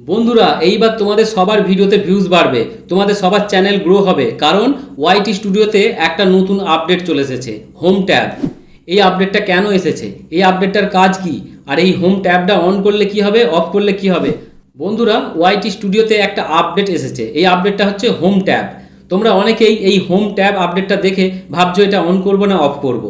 বন্ধুরা, এইবার তোমাদের সবার ভিডিওতে ভিউজ বাড়বে। তোমাদের সবার চ্যানেল গ্রো হবে। কারণ ওয়াইটি স্টুডিওতে একটা নতুন আপডেট চলে এসেছে হোম ট্যাব এই আপডেটটা কেন এসেছে? এই আপডেটটার কাজ কি? আর এই হোম ট্যাবটা অন করলে কি হবে? অফ করলে কি হবে? বন্ধুরা ওয়াইটি স্টুডিওতে একটা আপডেট এসেছে। এই আপডেটটা হচ্ছে হোম ট্যাব তোমরা অনেকেই এই হোম ট্যাব আপডেটটা দেখে ভাবছ, এটা অন করব না অফ করব।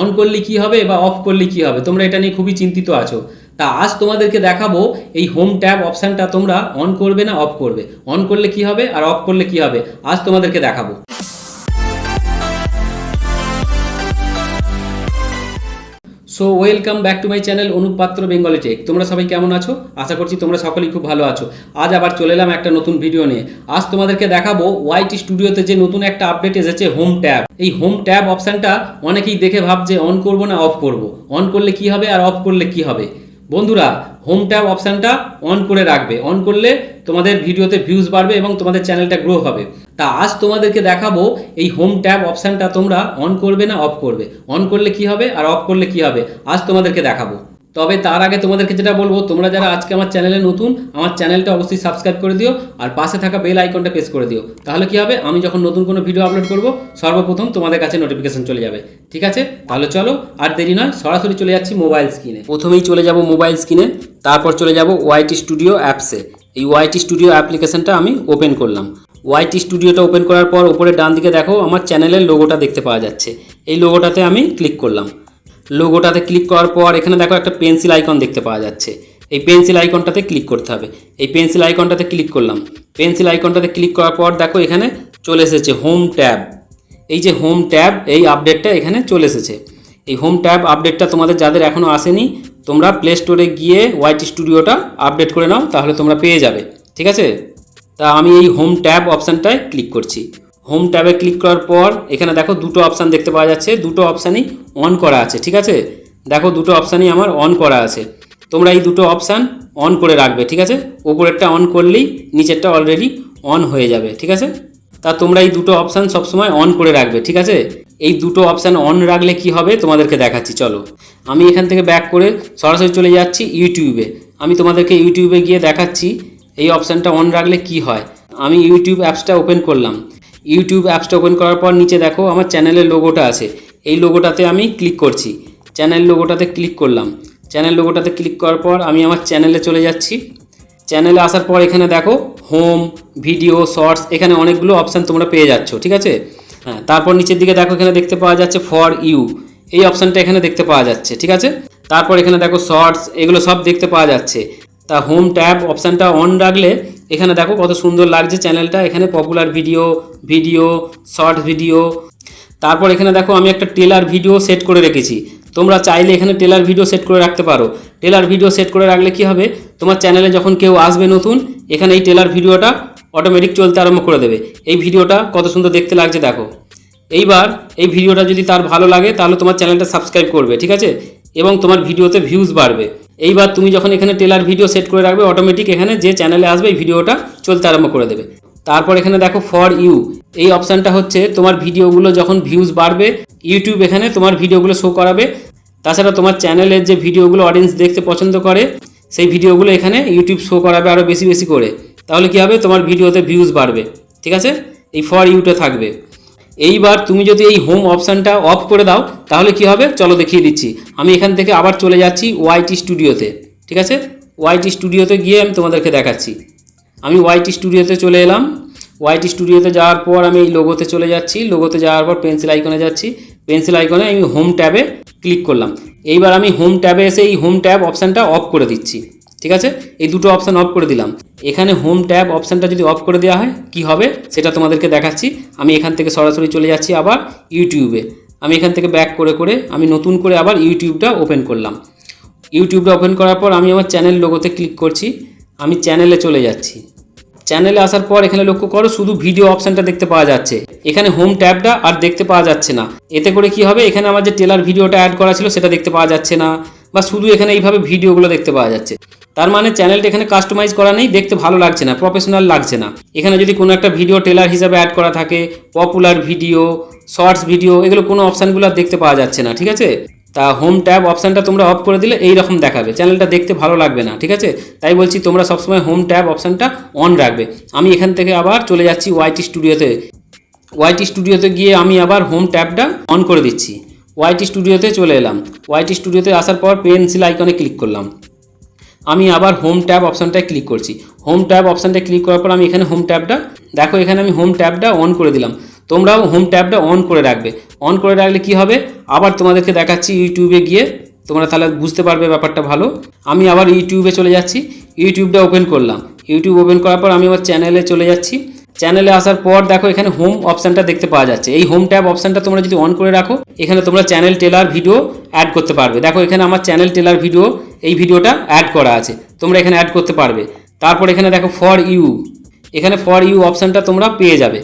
অন করলে কি হবে বা অফ করলে কি হবে? তোমরা এটা নিয়ে খুবই চিন্তিত আছো। তা আজ তোমাদেরকে দেখাবো এই হোম ট্যাব অপশানটা তোমরা অন করবে না অফ করবে। অন করলে কি হবে আর অফ করলে কি হবে? আজ তোমাদেরকে দেখাবো। So welcome back to my channel Anup Patra Bengali tech তোমরা সবাই কেমন আছো? আশা করছি তোমরা সকলেই খুব ভালো আছো। আজ আবার চলে এলাম একটা নতুন ভিডিও নিয়ে। আজ তোমাদেরকে দেখাবো ওয়াইটি স্টুডিওতে যে নতুন একটা আপডেট এসেছে হোম ট্যাব এই হোম ট্যাব অপশানটা অনেকেই দেখে ভাবছে অন করব না অফ করব? অন করলে কি হবে আর অফ করলে কি হবে? বন্ধুরা হোম ট্যাব অপশানটা অন করে রাখবে। অন করলে তোমাদের ভিডিওতে ভিউজ বাড়বে এবং তোমাদের চ্যানেলটা গ্রো হবে। তা আজ তোমাদেরকে দেখাবো এই হোম ট্যাব অপশানটা তোমরা অন করবে না অফ করবে। অন করলে কি হবে আর অফ করলে কি হবে? আজ তোমাদেরকে দেখাবো। তবে তার আগে তোমাদেরকে যেটা বলব, তোমরা যারা আজকে আমার চ্যানেলে নতুন, আমার চ্যানেলটা অবশ্যই সাবস্ক্রাইব করে দিও আর পাশে থাকা বেল আইকনটা প্রেস করে দিও। তাহলে কি হবে? আমি যখন নতুন কোনো ভিডিও আপলোড করব, সর্বপ্রথম তোমাদের কাছে নোটিফিকেশন চলে যাবে। ঠিক আছে? তাহলে চলো, আর দেরি নয়, সরাসরি চলে যাচ্ছি মোবাইল স্ক্রিনে প্রথমেই চলে যাব মোবাইল স্ক্রিনে তারপর চলে যাব ওয়াইটি স্টুডিও অ্যাপসে এই ওয়াইটি স্টুডিও অ্যাপ্লিকেশনটা আমি ওপেন করলাম। ওয়াইটি স্টুডিওটা ওপেন করার পর ওপরে ডান দিকে দেখো, আমার চ্যানেলের লোগোটা দেখতে পাওয়া যাচ্ছে। এই লোগোটাতে আমি ক্লিক করলাম। লোগোটাতে ক্লিক করার পর এখানে দেখো একটা পেন্সিল আইকন দেখতে পাওয়া যাচ্ছে। এই পেন্সিল আইকনটাতে ক্লিক করতে হবে। এই পেন্সিল আইকনটাতে ক্লিক করলাম। পেন্সিল আইকনটাতে ক্লিক করার পর দেখো এখানে চলে এসেছে হোম ট্যাব এই যে হোম ট্যাব এই আপডেটটা এখানে চলে এসেছে। এই হোম ট্যাব আপডেটটা তোমাদের যাদের এখনও আসেনি, তোমরা প্লে স্টোরে গিয়ে ওয়াইটি স্টুডিওটা আপডেট করে নাও, তাহলে তোমরা পেয়ে যাবে। ঠিক আছে? তা আমি এই হোম ট্যাব অপশানটায় ক্লিক করছি। হোম ট্যাবে ক্লিক করার পর, এখানে দেখো দুটো অপশান দেখতে পাওয়া যাচ্ছে, দুটো অপশানই অন করা আছে, ঠিক আছে? দেখো দুটো অপশানই আমার অন করা আছে। তোমরা এই দুটো অপশান অন করে রাখবে, ঠিক আছে? ওপরেরটা অন করলেই নিচেরটা অলরেডি অন হয়ে যাবে, ঠিক আছে? তা তোমরা এই দুটো অপশান সবসময় অন করে রাখবে, ঠিক আছে? এই দুটো অপশান অন রাখলে কি হবে? তোমাদেরকে দেখাচ্ছি, চলো। আমি এখান থেকে ব্যাক করে সরাসরি চলে যাচ্ছি ইউটিউবে আমি তোমাদেরকে ইউটিউবে গিয়ে দেখাচ্ছি এই অপশানটা অন রাখলে কি হয়। আমি ইউটিউব অ্যাপসটা ওপেন করলাম। ইউটিউব অ্যাপসটা ওপেন করার পর নিচে দেখো আমার চ্যানেলের লোগোটা আছে। এই লোগোটাতে আমি ক্লিক করছি। চ্যানেল লোগোটাতে ক্লিক করলাম। চ্যানেল লোগোটাতে ক্লিক করার পর আমি আমার চ্যানেলে চলে যাচ্ছি। চ্যানেলে আসার পর এখানে দেখো হোম ভিডিও শর্টস এখানে অনেকগুলো অপশান তোমরা পেয়ে যাচ্ছ, ঠিক আছে? হ্যাঁ তারপর নিচের দিকে দেখো এখানে দেখতে পাওয়া যাচ্ছে ফর ইউ এই অপশানটা এখানে দেখতে পাওয়া যাচ্ছে, ঠিক আছে? তারপর এখানে দেখো শর্টস এগুলো সব দেখতে পাওয়া যাচ্ছে। তা হোম ট্যাব অপশানটা অন রাখলে, এখানে দেখো কত সুন্দর লাগছে চ্যানেলটা এখানে popular video video short video তারপর এখানে দেখো আমি একটা টেলার ভিডিও সেট করে রেখেছি। তোমরা চাইলে এখানে টেলার ভিডিও সেট করে রাখতে পারো। টেলার ভিডিও সেট করে রাখলে কি হবে? তোমার চ্যানেলে যখন কেউ আসবে নতুন, এখানে এই টেলার ভিডিওটা অটোমেটিক চলতে আরম্ভ করে দেবে। এই ভিডিওটা কত সুন্দর দেখতে লাগছে দেখো। এইবার এই ভিডিওটা যদি তার ভালো লাগে, তাহলে তোমার চ্যানেলটা সাবস্ক্রাইব করবে, ঠিক আছে? এবং তোমার ভিডিওতে ভিউজ বাড়বে। এইবার তুমি যখন এখানে টেলার ভিডিও সেট করে রাখবে অটোমেটিক এখানে যে চ্যানেলে আসবে, এই ভিডিওটা চলতে আরম্ভ করে দেবে। তারপর এখানে দেখো ফর ইউ এই অপশানটা হচ্ছে তোমার ভিডিওগুলো যখন ভিউজ বাড়বে ইউটিউব এখানে তোমার ভিডিওগুলো শো করাবে। তাছাড়া তোমার চ্যানেলের যে ভিডিওগুলো অডিয়েন্স দেখতে পছন্দ করে, সেই ভিডিওগুলো এখানে ইউটিউব শো করাবে আরও বেশি বেশি করে। তাহলে কী হবে? তোমার ভিডিওতে ভিউজ বাড়বে। ঠিক আছে? এই ফর ইউটা থাকবে। এইবার তুমি যদি এই হোম অপশানটা অফ করে দাও, তাহলে কি হবে? চলো দেখিয়ে দিচ্ছি। আমি এখান থেকে আবার চলে যাচ্ছি ওয়াইটি স্টুডিওতে ঠিক আছে? ওয়াইটি স্টুডিওতে গিয়ে আমি তোমাদেরকে দেখাচ্ছি। আমি ওয়াইটি স্টুডিওতে চলে এলাম। ওয়াইটি স্টুডিওতে যাওয়ার পর আমি এই লোগোতে চলে যাচ্ছি। লোগোতে যাওয়ার পর পেন্সিল আইকনে যাচ্ছি। পেন্সিল আইকনে আমি হোম ট্যাবে ক্লিক করলাম। এইবার আমি হোম ট্যাবে এসে এই হোম ট্যাব অপশানটা অফ করে দিচ্ছি। ঠিক আছে? এই দুটো অপশান অফ করে দিলাম। এখানে হোম ট্যাব অপশানটা যদি অফ করে দেওয়া হয়, কি হবে? সেটা তোমাদেরকে দেখাচ্ছি। আমি এখান থেকে সরাসরি চলে যাচ্ছি আবার ইউটিউবে আমি এখান থেকে ব্যাক করে করে আমি নতুন করে আবার ইউটিউবটা ওপেন করলাম। ইউটিউবটা ওপেন করার পর আমি আমার চ্যানেল লোগোতে ক্লিক করছি। আমি চ্যানেলে চলে যাচ্ছি। চ্যানেলে আসার পর এখানে লক্ষ্য করো, শুধু ভিডিও অপশানটা দেখতে পাওয়া যাচ্ছে। এখানে হোম ট্যাবটা আর দেখতে পাওয়া যাচ্ছে না। এতে করে কি হবে? এখানে আমার যে টেলার ভিডিওটা অ্যাড করা ছিল, সেটা দেখতে পাওয়া যাচ্ছে না। বা শুধু এখানে এইভাবে ভিডিওগুলো দেখতে পাওয়া যাচ্ছে। তার মানে চ্যানেলটা এখানে কাস্টমাইজ করা নেই, দেখতে ভালো লাগছে না প্রফেশনাল লাগছে না। এখানে যদি কোনো একটা ভিডিও টেলার হিসাবে অ্যাড করা থাকে পপুলার ভিডিও শর্টস ভিডিও এগুলো কোনো অপশানগুলো দেখতে পাওয়া যাচ্ছে না, ঠিক আছে? তা হোম ট্যাব অপশানটা তোমরা অফ করে দিলে এই রকম দেখাবে চ্যানেলটা দেখতে ভালো লাগবে না, ঠিক আছে? তাই বলছি তোমরা সবসময় হোম ট্যাব অপশানটা অন রাখবে। আমি এখান থেকে আবার চলে যাচ্ছি ওয়াইটি স্টুডিওতে ওয়াইটি স্টুডিওতে গিয়ে আমি আবার হোম ট্যাবটা অন করে দিচ্ছি। ওয়াইটি স্টুডিওতে চলে এলাম। ওয়াইটি স্টুডিওতে আসার পর পেন্সিল আইকনে ক্লিক করলাম। আমি আবার হোম ট্যাব অপশানটায় ক্লিক করছি। হোম ট্যাব অপশানটায় ক্লিক করার পর আমি এখানে হোম ট্যাবটা দেখো এখানে আমি হোম ট্যাবটা অন করে দিলাম। তোমরাও হোম ট্যাবটা অন করে রাখবে। অন করে রাখলে কি হবে? আবার তোমাদেরকে দেখাচ্ছি ইউটিউবে গিয়ে। তোমরা তাহলে বুঝতে পারবে ব্যাপারটা ভালো। আমি আবার ইউটিউবে চলে যাচ্ছি। ইউটিউবটা ওপেন করলাম। ইউটিউব ওপেন করার পর আমি আমার চ্যানেলে চলে যাচ্ছি। চ্যানেলে আসার পর দেখো এখানে হোম অপশানটা দেখতে পাওয়া যাচ্ছে। এই হোম ট্যাব অপশানটা তোমরা যদি অন করে রাখো, এখানে তোমরা চ্যানেল টেলার ভিডিও অ্যাড করতে পারবে। দেখো এখানে আমার চ্যানেল টেলার ভিডিও এই ভিডিওটা অ্যাড করা আছে। তোমরা এখানে অ্যাড করতে পারবে। তারপর এখানে দেখো ফর ইউ এখানে ফর ইউ অপশানটা তোমরা পেয়ে যাবে।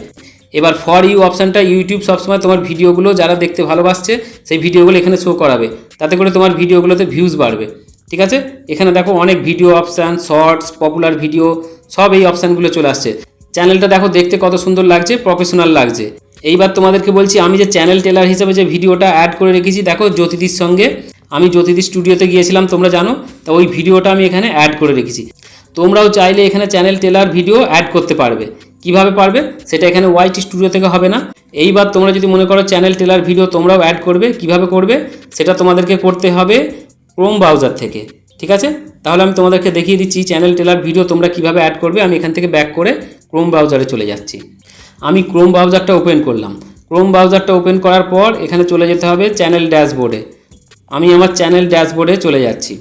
এবার ফর ইউ অপশানটা ইউটিউব সবসময় তোমার ভিডিওগুলো যারা দেখতে ভালোবাসছে, সেই ভিডিওগুলো এখানে শো করাবে। তাতে করে তোমার ভিডিওগুলোতে ভিউজ বাড়বে। ঠিক আছে? এখানে দেখো অনেক video option shorts popular video সব এই অপশানগুলো চলে আসছে। চ্যানেলটা দেখো, দেখতে কত সুন্দর লাগছে প্রফেশনাল লাগছে। এইবার তোমাদেরকে বলছি, আমি যে চ্যানেল টেলার হিসেবে যে ভিডিওটা অ্যাড করে রেখেছি, দেখো জ্যোতিদির সঙ্গে। আমি জ্যোতিদি স্টুডিওতে গিয়েছিলাম, তোমরা জানো, তা ওই ভিডিওটা আমি এখানে অ্যাড করে রেখেছি। তোমরাও চাইলে এখানে চ্যানেল টেলার ভিডিও অ্যাড করতে পারবে। কীভাবে পারবে, সেটা এখানে ওয়াইটি স্টুডিও থেকে হবে না। এইবার তোমরা যদি মনে করো চ্যানেল টেলার ভিডিও তোমরাও অ্যাড করবে, কীভাবে করবে, সেটা তোমাদেরকে করতে হবে ক্রোম ব্রাউজার থেকে। ঠিক আছে? তাহলে আমি তোমাদেরকে দেখিয়ে দিচ্ছি চ্যানেল টেলার ভিডিও তোমরা কীভাবে অ্যাড করবে, আমি এখান থেকে ব্যাক করে ক্রোম ব্রাউজারে চলে যাচ্ছি। আমি ক্রোম ব্রাউজারটা ওপেন করলাম। ক্রোম ব্রাউজারটা ওপেন করার পর এখানে চলে যেতে হবে চ্যানেল ড্যাশবোর্ডে আমি আমার চ্যানেল ড্যাশবোর্ডে চলে যাচ্ছি।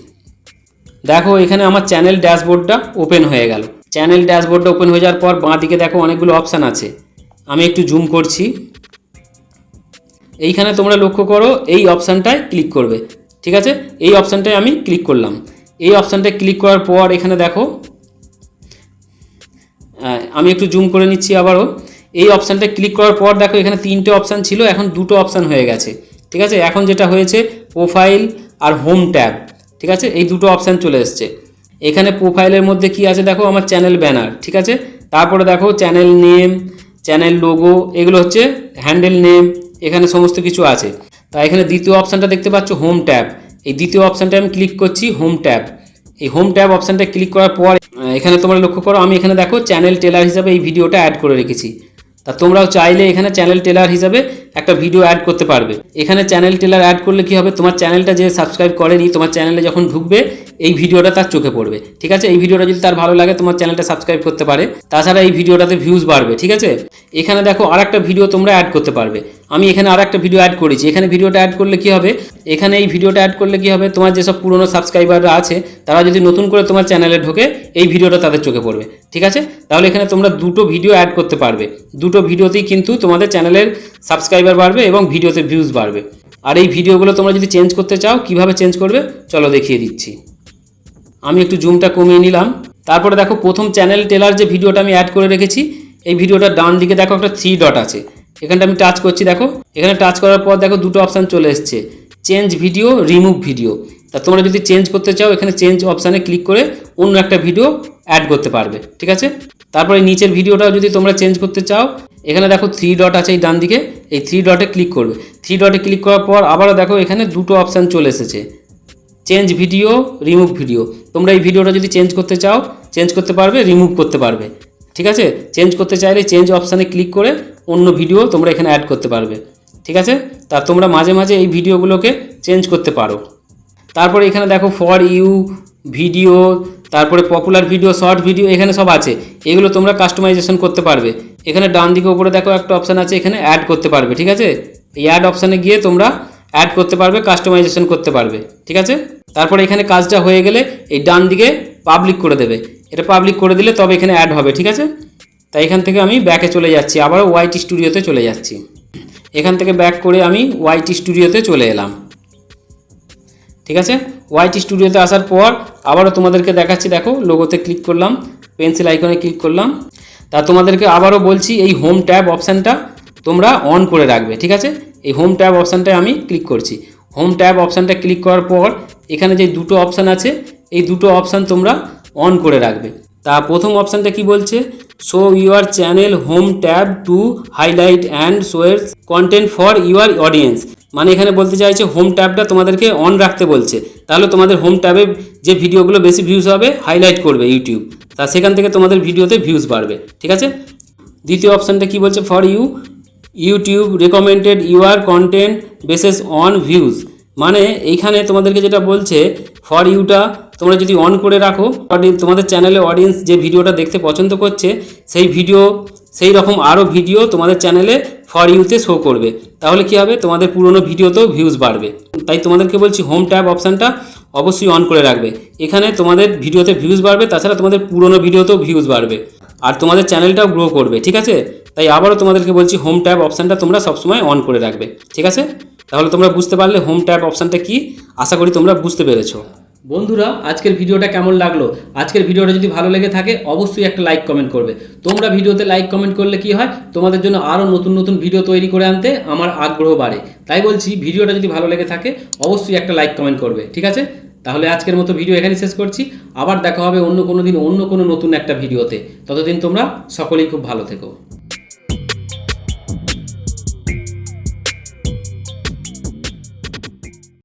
দেখো এখানে আমার চ্যানেল ড্যাশবোর্ডটা ওপেন হয়ে গেল। চ্যানেল ড্যাশবোর্ডটা ওপেন হয়ে যাওয়ার পর বাঁ দিকে দেখো অনেকগুলো অপশান আছে। আমি একটু জুম করছি। এইখানে তোমরা লক্ষ্য করো, এই অপশানটায় ক্লিক করবে। ঠিক আছে? এই অপশানটায় আমি ক্লিক করলাম। এই অপশানটায় ক্লিক করার পর এখানে দেখো আমি একটু জুম করে নিচ্ছি আবারও। এই অপশানটা ক্লিক করার পর দেখো এখানে তিনটে অপশান ছিল, এখন দুটো অপশান হয়ে গেছে। ঠিক আছে? এখন যেটা হয়েছে প্রোফাইল আর হোম ট্যাব ঠিক আছে? এই দুটো অপশান চলে এসছে। এখানে প্রোফাইলের মধ্যে কি আছে দেখো? আমার চ্যানেল ব্যানার ঠিক আছে? তারপরে দেখো চ্যানেল নেম চ্যানেল লোগো এগুলো হচ্ছে হ্যান্ডেল নেম এখানে সমস্ত কিছু আছে। তা এখানে দ্বিতীয় অপশানটা দেখতে পাচ্ছ হোম ট্যাব এই দ্বিতীয় অপশানটা আমি ক্লিক করছি হোম ট্যাব এই হোম ট্যাব অপশানটা ক্লিক করার পর এখানে তোমরা লক্ষ্য করো, আমি এখানে দেখো চ্যানেল টেলার হিসাবে এই ভিডিওটা অ্যাড করে রেখেছি। তা তোমরাও চাইলে এখানে চ্যানেল টেলার হিসাবে একটা ভিডিও অ্যাড করতে পারবে। এখানে চ্যানেল টেলার অ্যাড করলে কি হবে? তোমার চ্যানেলটা যে সাবস্ক্রাইব করেনি, তোমার চ্যানেলে যখন ঢুকবে, এই ভিডিওটা তার চোখে পড়বে। ঠিক আছে? এই ভিডিওটা যদি তার ভালো লাগে, তোমার চ্যানেলটা সাবস্ক্রাইব করতে পারে। তাছাড়া এই ভিডিওটাতে ভিউজ বাড়বে, ঠিক আছে? এখানে দেখো আর একটা ভিডিও তোমরা অ্যাড করতে পারবে। আমি এখানে আর একটা ভিডিও অ্যাড করেছি। এখানে ভিডিওটা অ্যাড করলে কি হবে? এখানে এই ভিডিওটা অ্যাড করলে কি হবে? তোমার যেসব পুরনো সাবস্ক্রাইবাররা আছে, তারা যদি নতুন করে তোমার চ্যানেলে ঢোকে, এই ভিডিওটা তাদের চোখে পড়বে। ঠিক আছে? তাহলে এখানে তোমরা দুটো ভিডিও অ্যাড করতে পারবে। দুটো ভিডিওতেই কিন্তু তোমাদের চ্যানেলের সাবস্ক্রাইবার বাড়বে এবং ভিডিওতে ভিউজ বাড়বে। আর এই ভিডিওগুলো তোমরা যদি চেঞ্জ করতে চাও, কীভাবে চেঞ্জ করবে, চলো দেখিয়ে দিচ্ছি। আমি একটু জুমটা কমিয়ে নিলাম। তারপরে দেখো, প্রথম চ্যানেল টেলার যে ভিডিওটা আমি অ্যাড করে রেখেছি, এই ভিডিওটার ডান দিকে দেখো একটা থ্রি ডট আছে। এখানটা আমি টাচ করছি, দেখো। এখানে টাচ করার পর দেখো দুটো অপশান চলে এসছে। চেঞ্জ ভিডিও রিমুভ ভিডিও তা তোমরা যদি চেঞ্জ করতে চাও, এখানে চেঞ্জ অপশানে ক্লিক করে অন্য একটা ভিডিও অ্যাড করতে পারবে, ঠিক আছে? তারপরে নিচের ভিডিওটাও যদি তোমরা চেঞ্জ করতে চাও, এখানে দেখো থ্রি ডট আছে এই ডান দিকে। এই থ্রি ডটে ক্লিক করবে। থ্রি ডটে ক্লিক করার পর আবারও দেখো এখানে দুটো অপশান চলে এসেছে। চেঞ্জ ভিডিও রিমুভ ভিডিও তোমরা এই ভিডিওটা যদি চেঞ্জ করতে চাও চেঞ্জ করতে পারবে রিমুভ করতে পারবে। ঠিক আছে? চেঞ্জ করতে চাইলে চেঞ্জ অপশানে ক্লিক করে অন্য ভিডিও তোমরা এখানে অ্যাড করতে পারবে। ঠিক আছে? তা তোমরা মাঝে মাঝে এই ভিডিওগুলোকে চেঞ্জ করতে পারো। তারপরে এখানে দেখো ফর ইউ ভিডিও তারপরে পপুলার ভিডিও শর্ট ভিডিও এখানে সব আছে। এগুলো তোমরা কাস্টমাইজেশন করতে পারবে। এখানে ডান দিকে উপরে দেখো একটা অপশান আছে, এখানে অ্যাড করতে পারবে, ঠিক আছে? এই অ্যাড অপশানে গিয়ে তোমরা অ্যাড করতে পারবে কাস্টমাইজেশন করতে পারবে, ঠিক আছে? তারপরে এখানে কাজটা হয়ে গেলে এই ডান দিকে পাবলিক করে দেবে। এটা পাবলিক করে দিলে তবে এখানে অ্যাড হবে, ঠিক আছে? তাই এখান থেকে আমি ব্যাকে চলে যাচ্ছি আবার ওয়াইটি স্টুডিওতে চলে যাচ্ছি। এখান থেকে ব্যাক করে আমি ওয়াইটি স্টুডিওতে চলে এলাম। ঠিক আছে? ওয়াইটি স্টুডিওতে আসার পর আবারও তোমাদেরকে দেখাচ্ছি, দেখো লোগোতে ক্লিক করলাম পেন্সিল আইকনে ক্লিক করলাম। তা তোমাদেরকে আবারও বলছি, এই হোম ট্যাব অপশানটা তোমরা অন করে রাখবে, ঠিক আছে? এই হোম ট্যাব অপশানটায় আমি ক্লিক করছি। হোম ট্যাব অপশানটা ক্লিক করার পর এখানে যে দুটো অপশান আছে, এই দুটো অপশান তোমরা অন করে রাখবে। তা প্রথম অপশানটা কি বলছে? Show your channel home tab to highlight and শোয়ের কন্টেন্ট ফর ইউর অডিয়েন্স মানে এখানে বলতে চাইছে হোম ট্যাবটা তোমাদেরকে অন রাখতে বলছে। তাহলে তোমাদের হোম ট্যাবে যে ভিডিওগুলো বেশি ভিউজ হবে হাইলাইট করবে ইউটিউব তা সেখান থেকে তোমাদের ভিডিওতে ভিউজ বাড়বে, ঠিক আছে? দ্বিতীয় অপশানটা কি বলছে? For you YouTube recommended your content based on views মানে এইখানে তোমাদেরকে যেটা বলছে ফর ইউটা তোমরা যদি অন করে রাখো, তোমাদের চ্যানেলে অডিয়েন্স যে ভিডিওটা দেখতে পছন্দ করছে, সেই ভিডিও সেই রকম আরও ভিডিও তোমাদের চ্যানেলে ফর ইউতে শো করবে। তাহলে কি হবে? তোমাদের পুরনো ভিডিওতেও ভিউজ বাড়বে। তাই তোমাদেরকে বলছি হোম ট্যাব অপশানটা অবশ্যই অন করে রাখবে। এখানে তোমাদের ভিডিওতে ভিউজ বাড়বে, তাছাড়া তোমাদের পুরনো ভিডিওতেও ভিউজ বাড়বে। আর তোমাদের চ্যানেলটাও গ্রো করবে, ঠিক আছে? তাই আবারও তোমাদেরকে বলছি হোম ট্যাব অপশানটা তোমরা সবসময় অন করে রাখবে, ঠিক আছে? তাহলে তোমরা বুঝতে পারলে হোম ট্যাব অপশানটা কি? আশা করি তোমরা বুঝতে পেরেছ। বন্ধুরা, আজকের ভিডিওটা কেমন লাগল? আজকের ভিডিওটা যদি ভালো লেগে থাকে, অবশ্যই একটা লাইক কমেন্ট করবে। তোমরা ভিডিওতে লাইক কমেন্ট করলে কি হয়? তোমাদের জন্য আরও নতুন নতুন ভিডিও তৈরি করে আনতে আমার আগ্রহ বাড়ে। তাই বলছি, ভিডিওটা যদি ভালো লেগে থাকে, অবশ্যই একটা লাইক কমেন্ট করবে, ঠিক আছে? তাহলে আজকের মতো ভিডিও এখানেই শেষ করছি। আবার দেখা হবে অন্য কোনো দিন অন্য কোনো নতুন একটা ভিডিওতে ততদিন তোমরা সকলেই খুব ভালো থেকো।